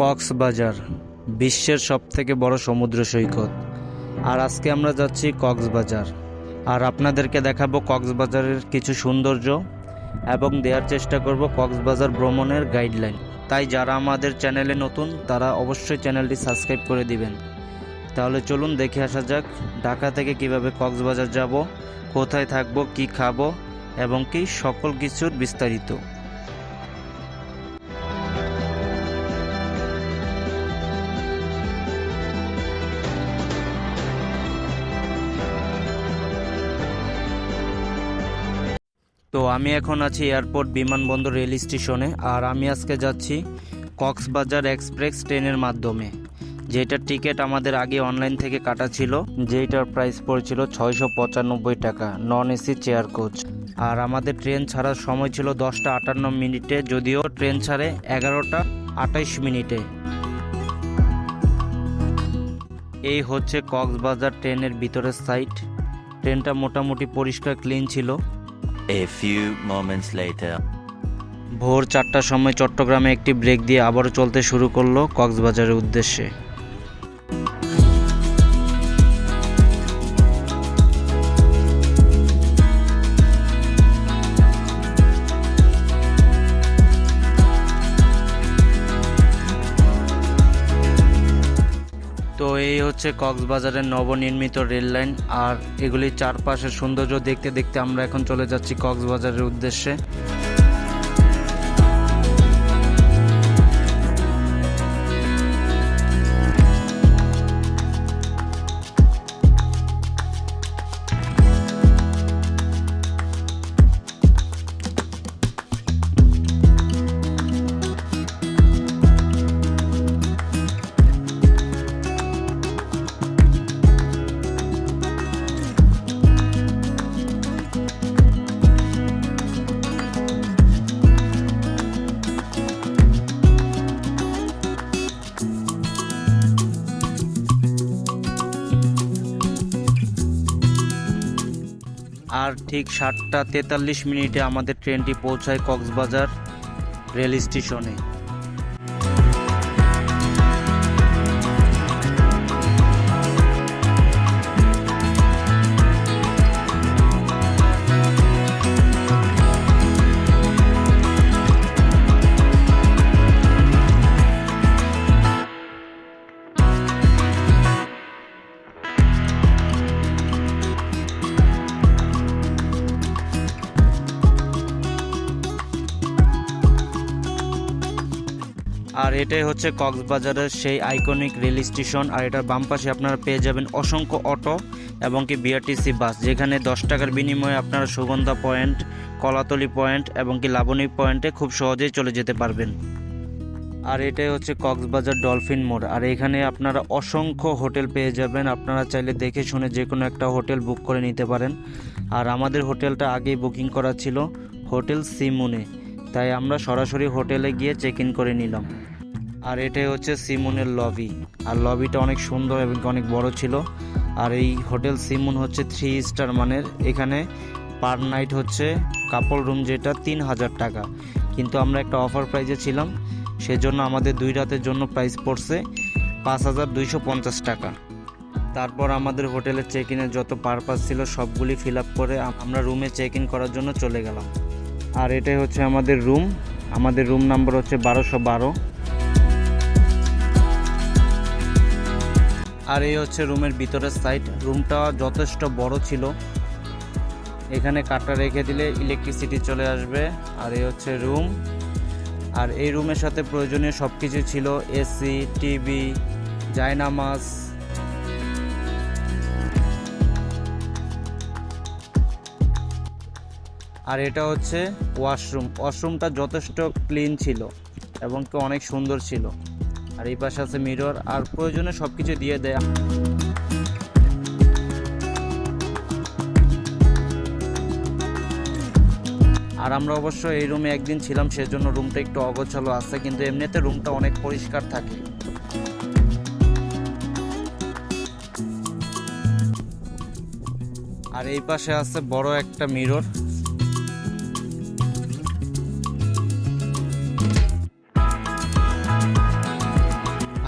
কক্সবাজার, বিশ্বের সবথেকে বড় সমুদ্র সৈকত। আর আজকে আমরা যাচ্ছি কক্সবাজার। আর আপনাদেরকে দেখাবো কক্সবাজারের কিছু সৌন্দর্য এবং দেওয়ার চেষ্টা করব কক্সবাজার ভ্রমণের গাইডলাইন তাই যারা আমাদের চ্যানেলে নতুন, তারা অবশ্যই চ্যানেলটি সাবস্ক্রাইব করে দিবেন। তাহলে চলুন দেখে আসা যাক ঢাকা থেকে কীভাবে কক্সবাজার যাব, কোথায় থাকব, কি খাব এবং কি সকল কিছুর বিস্তারিত। আমি এখন আছি এয়ারপোর্ট বিমানবন্দর রেল স্টেশনে, আর আমি আজকে যাচ্ছি কক্সবাজার এক্সপ্রেস ট্রেনের মাধ্যমে। যেটার টিকিট আমাদের আগে অনলাইন থেকে কাটা ছিল, যেটার প্রাইস পড়েছিল ছয়শো পঁচানব্বই টাকা, নন এসি চেয়ার কোচ। আর আমাদের ট্রেন ছাড়ার সময় ছিল দশটা আটান্ন মিনিটে, যদিও ট্রেন ছাড়ে এগারোটা আটাইশ মিনিটে। এই হচ্ছে কক্সবাজার ট্রেনের ভিতরের সাইট। ট্রেনটা মোটামুটি পরিষ্কার, ক্লিন ছিল। A few moments later. ভোর চারটার সময় চট্টগ্রামে একটি ব্রেক দিয়ে আবারও চলতে শুরু করল কক্সবাজারের উদ্দেশ্যে হচ্ছে কক্সবাজারের নবনির্মিত রেল লাইন। আর এগুলির চারপাশের সৌন্দর্য দেখতে দেখতে আমরা এখন চলে যাচ্ছি কক্সবাজারের উদ্দেশ্যে। ঠিক সাতটা তেতাল্লিশ মিনিটে আমাদের ট্রেনটি পৌঁছায় কক্সবাজার রেল স্টেশনে। আর এটাই হচ্ছে কক্সবাজারের সেই আইকনিক রেল স্টেশন আর এটার বাম পাশে আপনারা পেয়ে যাবেন অসংখ্য অটো এবং কি বিআরটিসি বাস যেখানে দশ টাকার বিনিময়ে আপনারা সুগন্ধা পয়েন্ট, কলাতলি পয়েন্ট এবং কি লাবণী পয়েন্টে খুব সহজেই চলে যেতে পারবেন। আর এটাই হচ্ছে কক্সবাজার ডলফিন মোড়, আর এখানে আপনারা অসংখ্য হোটেল পেয়ে যাবেন, আপনারা চাইলে দেখে শুনে যে কোনো একটা হোটেল বুক করে নিতে পারেন। আর আমাদের হোটেলটা আগেই বুকিং করা ছিল, হোটেল সিমুনে। তাই আমরা সরাসরি হোটেলে গিয়ে চেক ইন করে নিলাম। আর এটাই হচ্ছে সিমুনের লবি আর লবিটা অনেক সুন্দর এবং অনেক বড় ছিল। আর এই হোটেল সিমুন হচ্ছে থ্রি স্টার মানের। এখানে পার নাইট হচ্ছে কাপল রুম যেটা তিন হাজার টাকা। কিন্তু আমরা একটা অফার প্রাইজে ছিলাম। সেজন্য আমাদের দুই রাতের জন্য প্রাইস পড়ছে পাঁচ হাজার দুইশো পঞ্চাশ টাকা। তারপর আমাদের হোটেলের চেক ইনের যত পারপাস ছিল সবগুলি ফিল আপ করে আমরা রুমে চেক ইন করার জন্য চলে গেলাম। আর এটাই হচ্ছে আমাদের রুম। আমাদের রুম নাম্বার হচ্ছে বারোশো বারো। আর এই হচ্ছে রুমের ভিতরের সাইড। রুমটা যথেষ্ট বড় ছিল। এখানে কাঠটা রেখে দিলে ইলেকট্রিসিটি চলে আসবে। আর এই হচ্ছে রুম। আর এই রুমের সাথে প্রয়োজনীয় সব কিছু ছিল এসি, টিভি, জায়নামাজ আর এটা হচ্ছে ওয়াশরুম। ওয়াশরুমটা যথেষ্ট ক্লিন ছিল এবং কি অনেক সুন্দর ছিল। আর এই পাশে আছে মিরর আর প্রয়োজনে সব কিছু দিয়ে দেয়া। আর আমরা অবশ্য এই রুমে একদিন ছিলাম, সেজন্য রুমটা একটু অগোছালো আছে, কিন্তু এমনিতে রুমটা অনেক পরিষ্কার থাকে। আর এই পাশে আছে বড় একটা মিরর।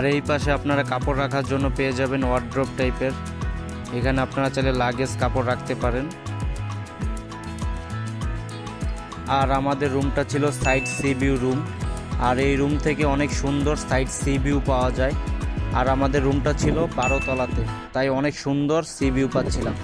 আর এই পাশে আপনারা কাপড় রাখার জন্য পেয়ে যাবেন ওয়ার্ড্রপ টাইপের এখানে আপনারা চাইলে লাগেজ কাপড় রাখতে পারেন। আর আমাদের রুমটা ছিল সাইড সি ভিউ রুম আর এই রুম থেকে অনেক সুন্দর সাইড সি ভিউ পাওয়া যায়। আর আমাদের রুমটা ছিল বারো তলাতে তাই অনেক সুন্দর সি ভিউ পাচ্ছিলাম।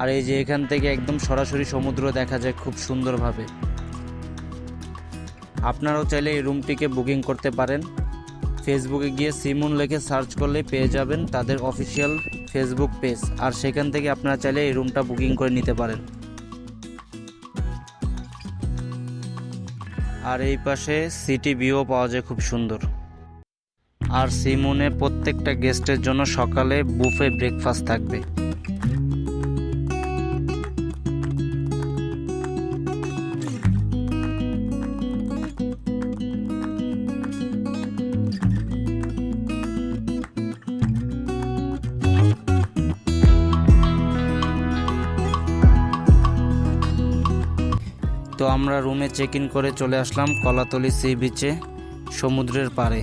আর এই যে এখান থেকে একদম সরাসরি সমুদ্র দেখা যায় খুব সুন্দরভাবে। আপনারাও চাইলে এই রুমটিকে বুকিং করতে পারেন। ফেসবুকে গিয়ে সিমুন লেখে সার্চ করলে পেয়ে যাবেন তাদের অফিসিয়াল ফেসবুক পেজ। আর সেখান থেকে আপনারা চাইলে এই রুমটা বুকিং করে নিতে পারেন। আর এই পাশে সিটি ভিউ পাওয়া যায় খুব সুন্দর। আর সিমুনে প্রত্যেকটা গেস্টের জন্য সকালে বুফে ব্রেকফাস্ট থাকবে। আমরা রুমে চেক ইন করে চলে আসলাম কলাতলি সি বিচে সমুদ্রের পাড়ে।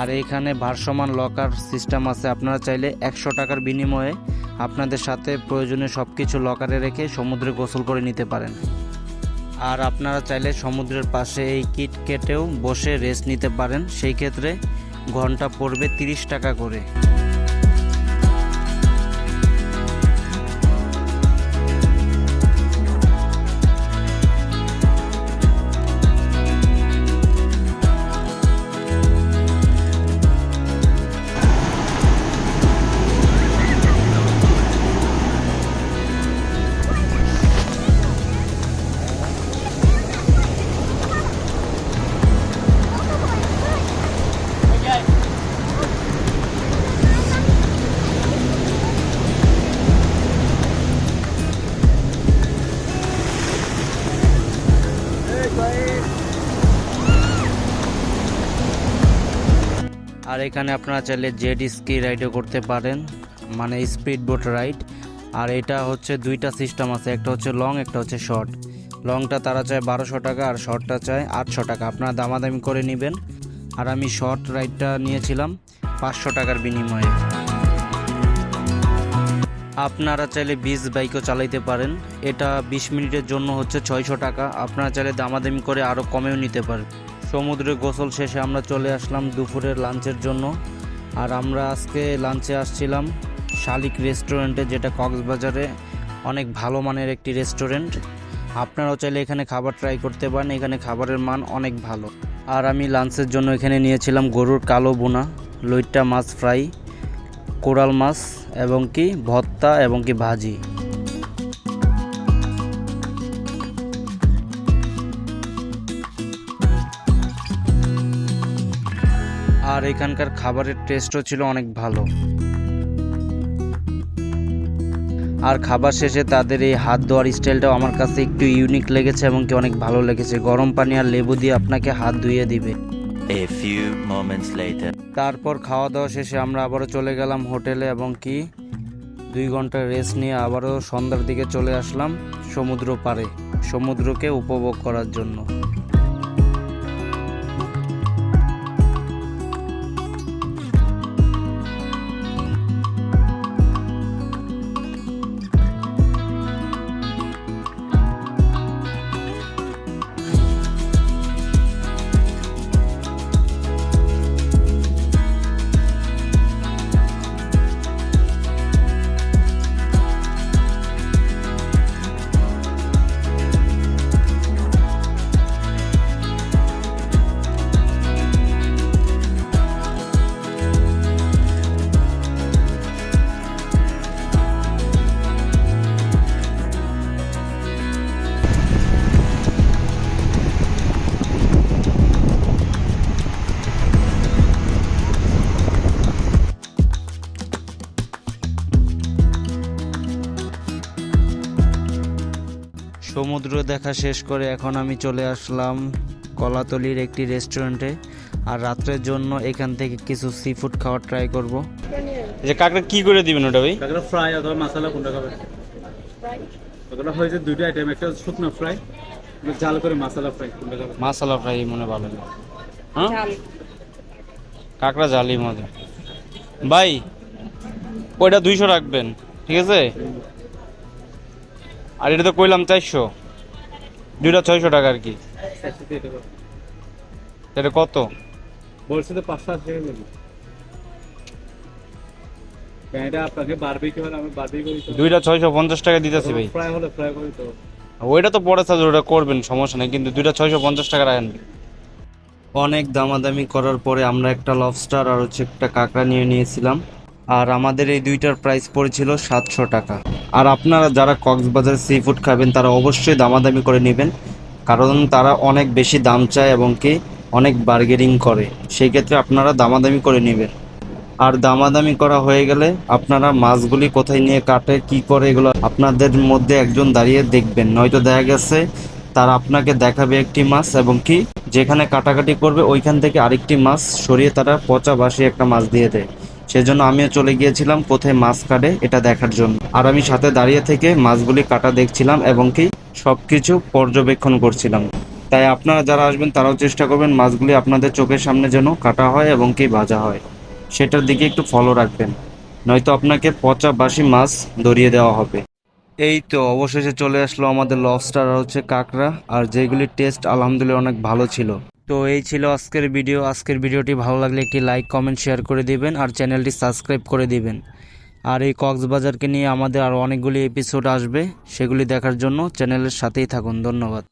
আর এইখানে ভারসমান লকার সিস্টেম আছে। আপনারা চাইলে একশো টাকার বিনিময়ে আপনাদের সাথে প্রয়োজনীয় সব কিছু লকারে রেখে সমুদ্রে গোসল করে নিতে পারেন। আর আপনারা চাইলে সমুদ্রের পাশে এই কিট কেটেও বসে রেস্ট নিতে পারেন। সেই ক্ষেত্রে ঘণ্টা পড়বে তিরিশ টাকা করে। আর এখানে আপনারা চাইলে জেড স্কি রাইডও করতে পারেন মানে স্পিড বোট রাইড। আর এটা হচ্ছে দুইটা সিস্টেম আছে, একটা হচ্ছে লং, একটা হচ্ছে শর্ট। লংটা তারা চায় বারোশো টাকা আর শর্টটা চায় আটশো টাকা। আপনারা দামাদামি করে নেবেন। আর আমি শর্ট রাইডটা নিয়েছিলাম পাঁচশো টাকার বিনিময়ে। আপনারা চাইলে বিচ বাইকও চালাইতে পারেন। এটা বিশ মিনিটের জন্য হচ্ছে ছয়শো টাকা। আপনারা চাইলে দামাদামি করে আরও কমেও নিতে পারেন। সমুদ্রে গোসল শেষে আমরা চলে আসলাম দুপুরের লাঞ্চের জন্য। আর আমরা আজকে লাঞ্চে আসছিলাম শালিক রেস্টুরেন্টে, যেটা কক্সবাজারে অনেক ভালো মানের একটি রেস্টুরেন্ট। আপনারাও চাইলে এখানে খাবার ট্রাই করতে পারেন, এখানে খাবারের মান অনেক ভালো। আর আমি লাঞ্চের জন্য এখানে নিয়েছিলাম গরুর কালো বোনা লইট্টা মাছ ফ্রাই, কোরাল মাছ এবং কি ভত্তা এবং কি ভাজি। আর এখানকার খাবারের টেস্টও ছিল অনেক ভালো। আর খাবার শেষে তাদের এই হাত ধোয়ার স্টাইলটাও আমার কাছে একটু ইউনিক লেগেছে এবং কি অনেক ভালো লেগেছে। গরম পানি আর লেবু দিয়ে আপনাকে হাত ধুয়ে দিবে। A few moments later. তারপর খাওয়া দাওয়া শেষে আমরা আবারও চলে গেলাম হোটেলে এবং কি দুই ঘণ্টা রেস্ট নিয়ে আবারও সন্ধ্যার দিকে চলে আসলাম সমুদ্র পাড়ে সমুদ্রকে উপভোগ করার জন্য। সমুদ্র দেখা শেষ করে এখন আমি চলে আসলাম কলাতলির একটি রেস্টুরেন্টে। আর রাত্রের জন্য এখান থেকে কিছু সি ফুড খাওয়ার ট্রাই করব। যে কাকড়া কি করে দিবেন ওটা ভাই? কাঁকড়া ফ্রাই অথবা মশলা কোনটা খাবে কাঁকড়া হয়েছে দুটো আইটেম একটা শুকনো ফ্রাই জাল করে মশলা ফ্রাই কোনটা খাবে মাসালা ফ্রাই মনে ভালো লাগে। হ্যাঁ? কাঁকড়া জালি মজা। ভাই ওইটা দুইশো রাখবেন ঠিক আছে? আর এটা তো কইলাম চারশো। দুইটা ছয়শো টাকা আর কি। এটা কত? বলছে তো পাঁচশো আশি টাকা নেবে এটা আপনাকে হলে আমি দুইটা ছয়শো পঞ্চাশ টাকা দিতেছি ভাই। ফ্রাই হলে ফ্রাই করি তো। ওইটা তো পরে ওটা করবেন সমস্যা নেই কিন্তু দুইটা ছয়শো পঞ্চাশ টাকা রাখেন। অনেক দামাদামি করার পরে আমরা একটা লবস্টার আর হচ্ছে একটা কাঁকড়া নিয়ে নিয়েছিলাম। আর আমাদের এই দুইটার প্রাইস পড়েছিল সাতশো টাকা। আর আপনারা যারা কক্সবাজার সি ফুড খাবেন, তারা অবশ্যই দামাদামি করে নেবেন, কারণ তারা অনেক বেশি দাম চায় এবং কি অনেক বার্গেনিং করে। সেই ক্ষেত্রে আপনারা দামাদামি করে নেবেন। আর দামাদামি করা হয়ে গেলে আপনারা মাছগুলি কোথায় নিয়ে কাটে, কি করে, এগুলো আপনাদের মধ্যে একজন দাঁড়িয়ে দেখবেন। নয়তো দেখা গেছে তারা আপনাকে দেখাবে একটি মাছ এবং কি যেখানে কাটাকাটি করবে, ওইখান থেকে আরেকটি মাছ সরিয়ে তারা পচা বাসি একটা মাছ দিয়ে দেয়। সেজন্য আমিও চলে গিয়েছিলাম কোথায় মাছ কাটে এটা দেখার জন্য। আর আমি সাথে দাঁড়িয়ে থেকে মাছগুলি কাটা দেখছিলাম এবং কি সবকিছু পর্যবেক্ষণ করছিলাম। তাই আপনারা যারা আসবেন তারাও চেষ্টা করবেন মাছগুলি আপনাদের চোখের সামনে যেন কাটা হয় এবং কি ভাজা হয়। সেটার দিকে একটু ফলো রাখবেন। নয়তো আপনাকে পচা বাসি মাছ ধরিয়ে দেওয়া হবে। এই তো অবশেষে চলে আসলো আমাদের লবস্টার হচ্ছে কাঁকড়া। আর যেগুলির টেস্ট আলহামদুলিল্লাহ অনেক ভালো ছিল। তো এই ছিল আজকের ভিডিও। আজকের ভিডিওটি ভালো লাগলে একটি লাইক কমেন্ট শেয়ার করে দিবেন আর চ্যানেলটি সাবস্ক্রাইব করে দিবেন। আর এই কক্সবাজারকে নিয়ে আমাদের আরও অনেকগুলি এপিসোড আসবে। সেগুলি দেখার জন্য চ্যানেলের সাথেই থাকুন। ধন্যবাদ।